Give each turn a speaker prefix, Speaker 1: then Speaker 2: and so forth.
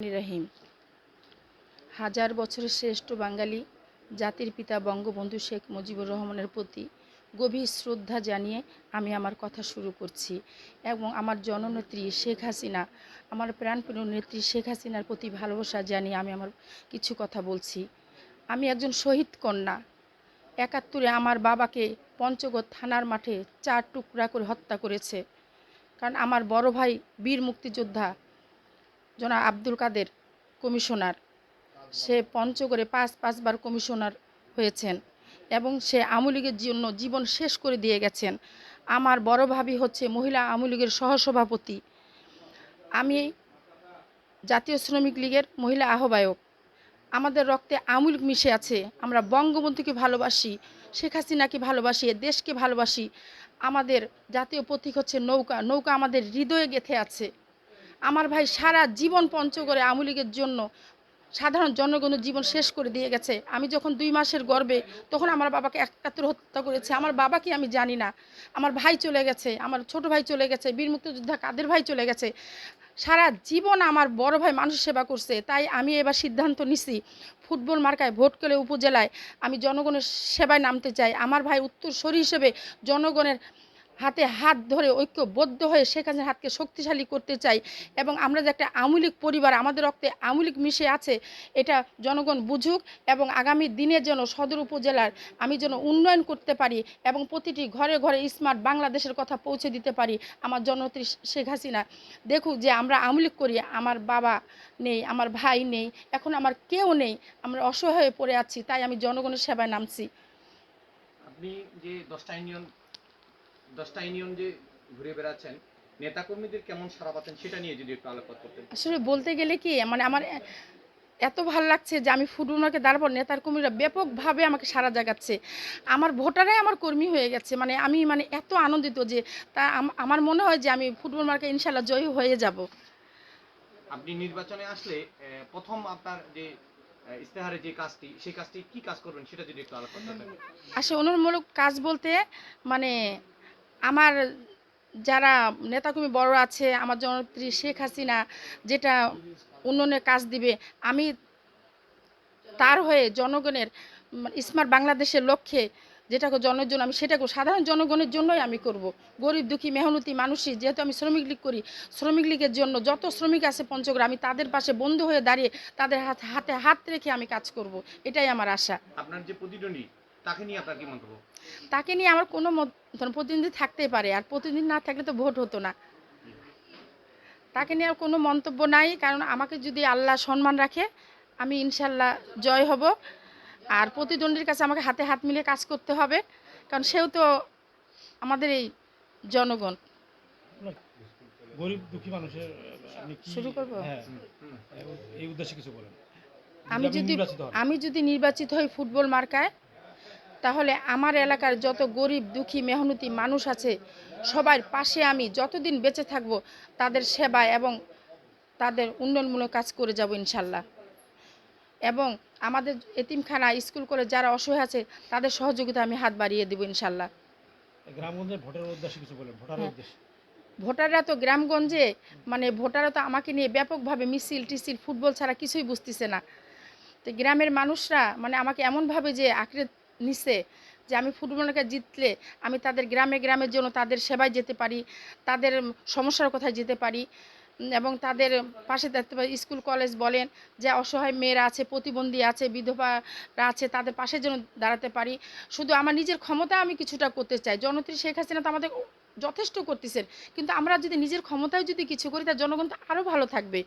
Speaker 1: রহিম। হাজার বছরের শ্রেষ্ঠ বাঙালি, জাতির পিতা বঙ্গবন্ধু শেখ মুজিবুর রহমানের প্রতি গভীর শ্রদ্ধা জানিয়ে আমি আমার কথা শুরু করছি এবং আমার জননেত্রী শেখ হাসিনা, আমার প্রাণপ্রিয় নেত্রী শেখ হাসিনার প্রতি ভালোবাসা জানিয়ে আমি আমার কিছু কথা বলছি। আমি একজন শহীদ কন্যা। একাত্তরে আমার বাবাকে পঞ্চগড় থানার মাঠে চার টুকরা করে হত্যা করেছে। কারণ আমার বড় ভাই বীর মুক্তিযোদ্ধা জনাব আব্দুল কাদের কমিশনার। সে পঞ্চগড়ে পাঁচ, পাঁচবার কমিশনার হয়েছেন এবং সে আমুলীগের জন্য জীবন শেষ করে দিয়ে গেছেন। আমার বড় ভাবি হচ্ছে মহিলা আমুলীগের সহসভাপতি। আমি জাতীয় শ্রমিক লীগের মহিলা আহ্বায়ক। আমাদের রক্তে আমুল মিশে আছে। আমরা বঙ্গবন্ধুকে ভালোবাসি, শেখ হাসিনাকে ভালোবাসি দেশকে ভালোবাসি। আমাদের জাতীয় প্রতীক হচ্ছে নৌকা। নৌকা আমাদের হৃদয়ে গেথে আছে। আমার ভাই সারা জীবন পঞ্চগড়ে আওয়ামী লীগের জন্য, সাধারণ জনগণের জীবন শেষ করে দিয়ে গেছে। আমি যখন দুই মাসের গর্বে, তখন আমার বাবাকে একাত্তর হত্যা করেছে। আমার বাবাকে আমি জানি না। আমার ভাই চলে গেছে, আমার ছোট ভাই চলে গেছে, বীর মুক্তিযোদ্ধা কাদের ভাই চলে গেছে। সারা জীবন আমার বড় ভাই মানুষ সেবা করছে, তাই আমি এবার সিদ্ধান্ত নিছি, ফুটবল মার্কায় ভোট করে উপজেলায় আমি জনগণের সেবায় নামতে চাই। আমার ভাই উত্তর উত্তরসূরি হিসেবে জনগণের হাতে হাত ধরে ঐক্যবদ্ধ হয়ে শেখ হাসিনার হাতকে শক্তিশালী করতে চাই এবং আমরা যে একটা আমূলিক পরিবার, আমাদের রক্তে আমূলিক মিশে আছে, এটা জনগণ বুঝুক এবং আগামী দিনের যেন সদর উপজেলার আমি যেন উন্নয়ন করতে পারি এবং প্রতিটি ঘরে ঘরে স্মার্ট বাংলাদেশের কথা পৌঁছে দিতে পারি আমার জননেত্রী শেখ হাসিনা। দেখুক যে আমরা আমূলিক করি, আমার বাবা নেই, আমার ভাই নেই, এখন আমার কেউ নেই, আমরা অসহায় হয়ে পড়ে আছি, তাই আমি জনগণের সেবায় নামছি।
Speaker 2: আপনি যে দশটা ইউনিয়ন দশটা ইউনিয়ন যে ঘুরে বেড়াচ্ছেন নেতাকর্মীদের কেমন সারা পাচ্ছেন সেটা নিয়ে যদি একটু আলোকপাত করতেন?
Speaker 1: আসলে বলতে গেলে কি মানে আমার এত ভালো লাগছে যে আমি ফুটবল মার্কে দাঁড়াবো নেতার কর্মীরা ব্যাপকভাবে আমাকে সারা জাগাচ্ছে। আমার ভোটারাই আমার কর্মী হয়ে গেছে মানে আমি মানে এত আনন্দিত যে তা আমার মনে হয় যে আমি ফুটবল মার্কে ইনশাল্লাহ জয়ী হয়ে যাব।
Speaker 2: আপনি নির্বাচনে আসলে প্রথম আপনার যে আহ, ইস্তেহারের যে কাজটি সেই কাজটি কি কাজ করবেন সেটা যদি একটু করতেন।
Speaker 1: আসলে উন্নয়নমূলক কাজ বলতে মানে আমার যারা নেতাকর্মী বড় আছে, আমার জননেত্রী শেখ হাসিনা, যেটা উন্নয়নের কাজ দিবে, আমি তার হয়ে জনগণের স্মার্ট বাংলাদেশের লক্ষ্যে যেটা জনের জন্য আমি সেটা সাধারণ জনগণের জন্যই আমি করব। গরিব, দুঃখী, মেহনতি মানুষই, যেহেতু আমি শ্রমিক লীগ করি, শ্রমিক লীগের জন্য যত শ্রমিক আছে পঞ্চগড়, আমি তাদের পাশে বন্ধু হয়ে দাঁড়িয়ে তাদের হাত, হাতে হাত রেখে আমি কাজ করব। এটাই আমার আশা।
Speaker 2: আপনার যে প্রতিদ্বন্দ্বী তাকে নিয়ে আপনার কি মন্তব্য?
Speaker 1: তাকে নিয়ে আমার কোনো মত- ধরুন প্রতিনিধি থাকতেই পারে আর প্রতিনিধি না থাকলে তো ভোট হতো না। তাকে নিয়ে আর কোনো মন্তব্য নাই কারণ আমাকে যদি আল্লাহ সম্মান রাখে আমি ইনশাল্লাহ জয় হব। আর প্রতিদ্বন্দ্বীর কাছে আমাকে হাতে হাত মিলিয়ে কাজ করতে হবে কারণ সেও তো আমাদের এই জনগণ।
Speaker 3: গরিব দুঃখী মানুষের
Speaker 1: শুরু করব?
Speaker 3: হ্যাঁ এই উদ্দেশ্যে কিছু বলেন।
Speaker 1: আমি যদি আমি যদি নির্বাচিত হই ফুটবল মার্কায় তাহলে আমার এলাকার যত গরিব দুঃখী মেহনতি মানুষ আছে সবার পাশে আমি যতদিন বেঁচে থাকব তাদের সেবা এবং তাদের উন্নয়নমূলক কাজ করে যাব ইনশাল্লাহ। এবং আমাদের এতিমখানা স্কুল করে যারা অসহায় আছে তাদের সহযোগিতা আমি হাত বাড়িয়ে দেবো ইনশাল্লাহ।
Speaker 3: গ্রামগঞ্জের ভোটের উদ্দেশ্যে কিছু বলেন ভোটারের
Speaker 1: হ্যাঁ।
Speaker 3: উদ্দেশ্যে।
Speaker 1: ভোটাররা তো গ্রামগঞ্জে মানে ভোটাররা তো আমাকে নিয়ে ব্যাপকভাবে মিছিল টিছিল ফুটবল ছাড়া কিছুই বুঝতেছে না। তো গ্রামের মানুষরা মানে আমাকে এমনভাবে যে আঁকড়ে নিছে যে আমি ফুটবলকে জিতলে আমি তাদের গ্রামে গ্রামের জন্য তাদের সেবায় যেতে পারি, তাদের সমস্যার কথায় যেতে পারি এবং তাদের পাশে থাকতে পারি। স্কুল, কলেজ বলেন যে অসহায় মেয়েরা আছে, প্রতিবন্ধী আছে, বিধবারা আছে, তাদের পাশে যেন দাঁড়াতে পারি। শুধু আমার নিজের ক্ষমতা আমি কিছুটা করতে চাই। জনত্রী শেখ হাসিনা তো আমাদের যথেষ্ট করতেছেন। কিন্তু আমরা যদি নিজের ক্ষমতায় যদি কিছু করি, তার জনগণ তো আরও ভালো থাকবে।